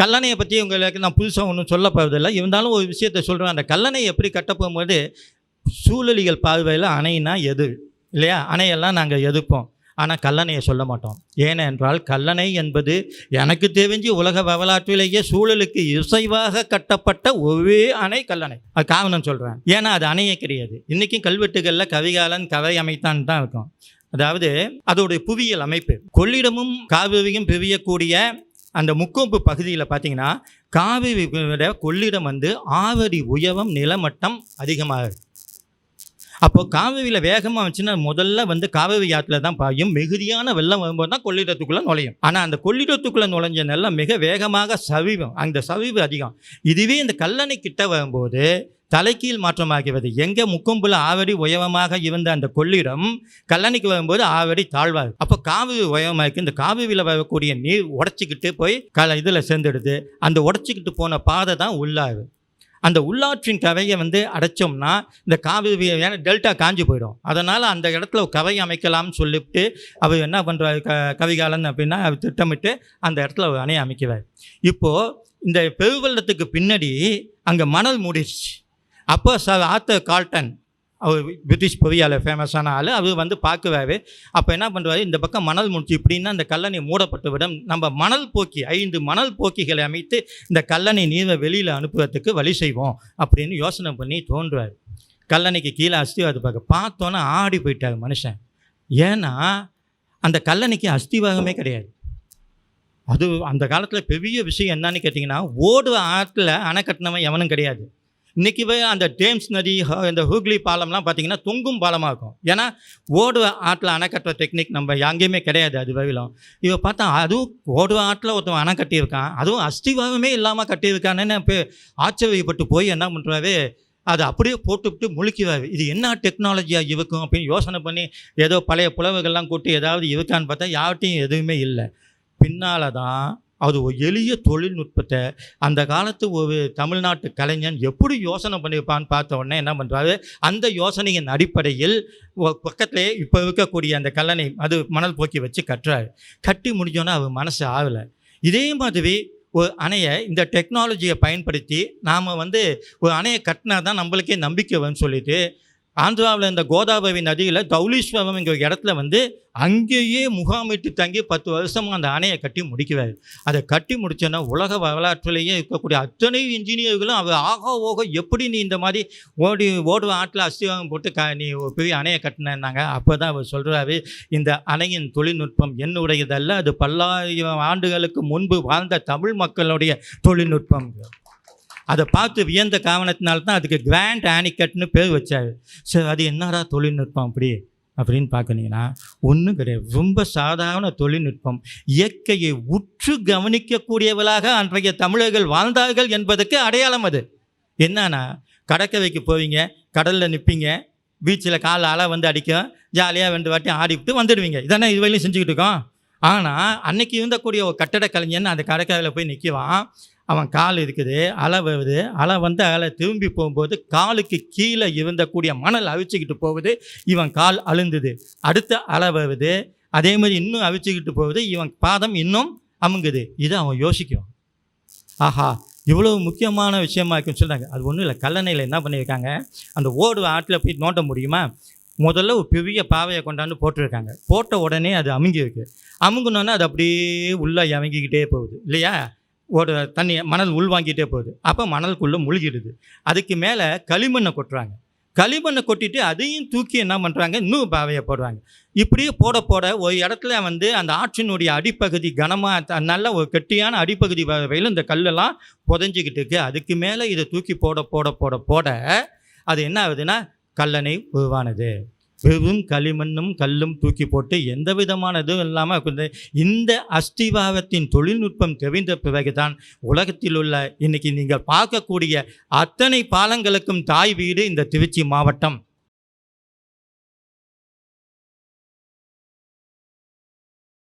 கல்லணையை பற்றி உங்களுக்கு நான் புதுசாக ஒன்றும் சொல்ல போவதில்லை இருந்தாலும் ஒரு விஷயத்தை சொல்கிறேன் அந்த கல்லணை எப்படி கட்ட போகும்போது சூழலியல் பார்வையில் அணைனா எது? இல்லையா? அணையெல்லாம் நாங்கள் எதிர்ப்போம். ஆனால் கல்லணையை சொல்ல மாட்டோம். ஏனென்றால் கல்லணை என்பது எனக்கு தெரிஞ்சு உலக வரலாற்றிலேயே சூழலுக்கு இசைவாக கட்டப்பட்ட ஒரே அணை கல்லணை. அது காரணம் சொல்கிறேன் ஏன்னா அது அணையே கிடையாது. இன்றைக்கும் கல்வெட்டுகளில் கவிகாலன் கவை அமைத்தான் தான் இருக்கும். அதாவது அதோடைய புவியியல் அமைப்பு. கொள்ளிடமும் காவிரியும் பிரியக்கூடிய அந்த முக்கோப்பு பகுதியில் பார்த்தீங்கன்னா காவிரி விட கொள்ளிடம் வந்து ஆவடி உயரம் நிலமட்டம் அதிகமாக இருக்கு அப்போ காவிரியில் வேகமாக வந்துச்சுன்னா முதல்ல வந்து காவிரி ஆற்றுல தான் பாயும். மிகுதியான வெள்ளம் வரும்போது தான் கொள்ளிடத்துக்குள்ளே நுழையும். ஆனால் அந்த கொள்ளிடத்துக்குள்ளே நுழைஞ்ச நெல்லம் மிக வேகமாக சவிவும். அந்த சவிவு அதிகம். இதுவே இந்த கல்லணை கிட்ட வரும்போது தலைக்கீழ் மாற்றமாகிறது எங்கே முக்கொம்புல ஆவடி உயவமாக இருந்த அந்த கொள்ளிடம் கல்லணைக்கு வரும்போது ஆவடி தாழ்வார் அப்போ காவிரி உயரமாக இந்த காவிரியில் வரக்கூடிய நீர் உடச்சிக்கிட்டு போய் க இதில் சேர்ந்துடுது. அந்த உடச்சிக்கிட்டு போன பாதை தான் உள்ளாறு. அந்த உள்ளாற்றின் கவையை வந்து அடைச்சோம்னா இந்த காவிரி ஏன்னா டெல்டா காஞ்சி போயிடும். அதனால் அந்த இடத்துல ஒரு கவை அமைக்கலாம்னு சொல்லிவிட்டு அவர் என்ன பண்ணுறாரு க கவிகாலன் அப்படின்னா அவர் திட்டமிட்டு அந்த இடத்துல ஒரு அணையை அமைக்கிறார். இப்போது இந்த பெருவெள்ளத்துக்கு பின்னாடி அங்கே மணல் மூடிடுச்சு அப்போ சார் ஆத்தர் கால்டன் அவர் பிரிட்டிஷ் பொறியாளர் ஃபேமஸான ஆள் அவர் வந்து பார்க்குவாரு அப்போ என்ன பண்ணுவார்? இந்த பக்கம் மணல் முடிச்சு இப்படின்னா அந்த கல்லணை மூடப்பட்டு விடும். நம்ம மணல் போக்கி ஐந்து மணல் போக்கிகளை அமைத்து இந்த கல்லணை நீரை வெளியில் அனுப்புவதற்கு வழி செய்வோம் அப்படின்னு யோசனை பண்ணி தோன்றுவார். கல்லணைக்கு கீழே அஸ்திவாரத்தை பார்க்க பார்த்தோன்னே ஆடி போயிட்டார் மனுஷன். ஏன்னா அந்த கல்லணைக்கு அஸ்திவாரமே கிடையாது. அது அந்த காலத்தில் பெரிய விஷயம் என்னன்னு கேட்டிங்கன்னா ஓடுவ ஆற்றில் அணை கட்டினவன் எவனும் கிடையாது. இன்றைக்கி அந்த டேம்ஸ் நதி இந்த ஹூக்லி பாலம்லாம் பார்த்திங்கன்னா தொங்கும் பாலமாக இருக்கும். ஏன்னா ஓடுவ ஆற்றில் அணை கட்டுற டெக்னிக் நம்ம எங்கேயுமே கிடையாது அது வரையிலும் இவன் பார்த்தா அதுவும் ஓடுவ ஆற்றில் ஒருத்தன் அணை கட்டியிருக்கான். அதுவும் அஸ்திவாரமே இல்லாமல் கட்டியிருக்கானேன்னு இப்போ ஆச்சரியப்பட்டு போய் என்ன பண்ணுறாரு அதை அப்படியே போட்டுவிட்டு முழுக்கிறாரு இது என்ன டெக்னாலஜியாக இருக்கும் அப்படின்னு யோசனை பண்ணி ஏதோ பழைய புலவர்கள்லாம் கூட்டி ஏதாவது இருக்கான்னு பார்த்தா யார்கிட்டையும் எதுவுமே இல்லை. பின்னால் தான் அது ஒரு எளிய தொழில்நுட்பத்தை அந்த காலத்து ஒரு தமிழ்நாட்டு கலைஞன் எப்படி யோசனை பண்ணியிருப்பான்னு பார்த்த உடனே என்ன பண்ணுறாரு அந்த யோசனையின் அடிப்படையில் பக்கத்துலேயே பக்கத்திலே இப்போ இருக்கக்கூடிய அந்த கல்லணை அது மணல் போக்கி வச்சு கட்டுறாரு. கட்டி முடிஞ்சோன்னே அவர் மனசு ஆகலை. இதே மாதிரி ஒரு அணையை இந்த டெக்னாலஜியை பயன்படுத்தி நாம் வந்து ஒரு அணையை கட்டினா தான் நம்மளுக்கே நம்பிக்கை வரும்னு சொல்லிட்டு ஆந்திராவில் இந்த கோதாவரி நதியில் தௌலீஸ்வரம்ங்கிற இடத்துல வந்து அங்கேயே முகாமிட்டு தங்கி பத்து வருஷமாக அந்த அணையை கட்டி முடிக்கிறாரு. அதை கட்டி முடிச்சோன்னா உலக வரலாற்றிலேயே இருக்கக்கூடிய அத்தனை இன்ஜினியர்களும் அவர் ஆகோ ஓகோ எப்படி நீ இந்த மாதிரி ஓடி ஓடுவ ஆட்டில் அஸ்திவாரம் போட்டு க நீ ஒரு பெரிய அணையை கட்டினாங்க. அப்போ தான் அவர் சொல்கிறாரு இந்த அணையின் தொழில்நுட்பம் என்னுடையதல்ல அது பல்லாயிரம் ஆண்டுகளுக்கு முன்பு வாழ்ந்த தமிழ் மக்களுடைய தொழில்நுட்பம். அதை பார்த்து வியந்த காரணத்தினால தான் அதுக்கு கிராண்ட் ஆனிக்கட்னு பேர் வச்சாரு. சரி அது என்னடா தொழில்நுட்பம் அப்படி? அப்படின்னு பார்க்குனீங்கன்னா ஒன்றும் கிடையாது. ரொம்ப சாதாரண தொழில்நுட்பம். இயற்கையை உற்று கவனிக்கக்கூடியவளாக அன்றைய தமிழர்கள் வாழ்ந்தார்கள் என்பதற்கு அடையாளம் அது. என்னன்னா கடற்கரைக்கு போவீங்க கடலில் நிற்பீங்க பீச்சில் கால் அலை வந்து அடிக்கும் ஜாலியாக ரெண்டு வாட்டி ஆடிவிட்டு வந்துடுவீங்க. இதானே இதுவரையிலும் செஞ்சுக்கிட்டு இருக்கோம். ஆனால் அன்னைக்கு இருந்தக்கூடிய ஒரு கட்டட கலைஞன் அந்த கடற்கரையில் போய் நிற்குவான் அவன் கால் இருக்குது அலை வருது. அலை வந்து அலை திரும்பி போகும்போது காலுக்கு கீழே இருந்தக்கூடிய மணல் அவிச்சுக்கிட்டு போகுது. இவன் கால் அழுந்துது. அடுத்த அலை வருது. அதே மாதிரி இன்னும் அவிச்சுக்கிட்டு போகுது. இவன் பாதம் இன்னும் அமுங்குது. இதை அவன் யோசிக்கும். ஆஹா இவ்வளவு முக்கியமான விஷயமா இருக்குன்னு சொல்கிறாங்க அது ஒன்றும் இல்லை. கல்லணையில் என்ன பண்ணியிருக்காங்க? அந்த ஓடு ஆட்டில் போய் நோட்ட முடியுமா? முதல்ல ஒரு பெரிய பாவையை கொண்டாந்து போட்டிருக்காங்க. போட்ட உடனே அது அமுங்கி இருக்கு அது அப்படியே உள்ளே இறங்கிக்கிட்டே போகுது. இல்லையா? ஒரு தண்ணி மணல் உள்வாங்கிட்டே போகுது. அப்போ மணலுக்குள்ளே முழுகிடுது. அதுக்கு மேலே களிமண்ணை கொட்டுறாங்க. களிமண்ணை கொட்டிட்டு அதையும் தூக்கி என்ன பண்ணுறாங்க இன்னும் பாவையை போடுறாங்க. இப்படியே போட போட ஒரு இடத்துல வந்து அந்த ஆற்றினுடைய அடிப்பகுதி கனமாக நல்ல ஒரு கெட்டியான அடிப்பகுதி வகையில் இந்த கல்லெல்லாம் புதைஞ்சிக்கிட்டு இருக்கு. அதுக்கு மேலே இதை தூக்கி போட போட போட போட அது என்ன ஆகுதுன்னா கல்லணை உருவானது. வெறும் களிமண்ணும் கல்லும் தூக்கி போட்டு எந்த விதமான இதுவும் இல்லாமல் இந்த இந்த அஸ்திவாரத்தின் தொழில்நுட்பம் தெரிந்த பிறகுதான் உலகத்தில் உள்ள இன்னைக்கு நீங்கள் பார்க்கக்கூடிய அத்தனை பாலங்களுக்கும் தாய் வீடு இந்த திருச்சி மாவட்டம்.